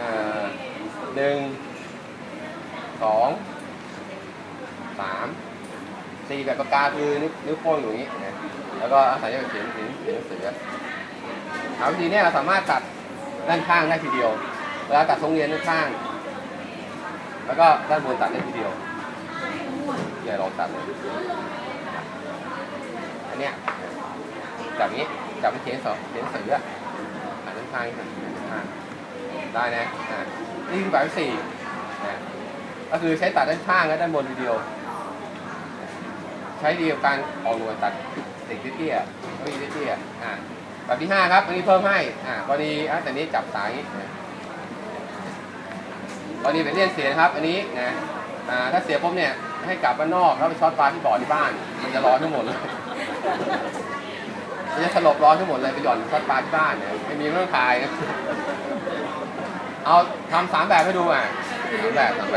อ่าหนึ่งสองสามสี่แบบปากกาคือนิ้วโป้งอยู่อย่างนี้นะแล้วก็อาศัยจะเขียนเขียนเขียนหนังสือเอาวิธีเนี้เราสามารถตัดด้านข้างได้ทีเดียวเวลาตัดทรงเรียนด้านข้าง แล้วก็ด้านบนตัดได้ทีเดียวอย่าลองตัดเลยอันเนี้ยจับอย่างนี้จับเป็นเขียนสองเขียนหนังสืออะอ่านด้านข้างด้านข้าง ได้นะอ่านี่คือแบบที่สี่นะก็คือใช้ตัดด้านข้างและด้านบนทีเดียว ใช้ดีกับการออกหน่วยตัดสิ่งที่เตี้ยไม่มีเตี้ยอ่าแบบที่ห้าครับอันนี้เพิ่มให้อ่ากรณีอะแต่นี้จับสายอย่างนี้นะกรณีเป็นเลี่ยนเสียนะครับ อันนี้นะอ่าถ้าเสียปุ๊บเนี่ยให้กลับบ้านนอกแล้วไปช็อตปลาที่บ่อที่บ้าน มันจะร้อนทั้งหมดเลยมันจะสลบร้อนทั้งหมดเลยไปหย่อนช็อตปลาที่บ้านเนี่ยไม่มีเรื่องคายนะ เอาทำสามแบบให้ดูอะสามแบบสามแบบ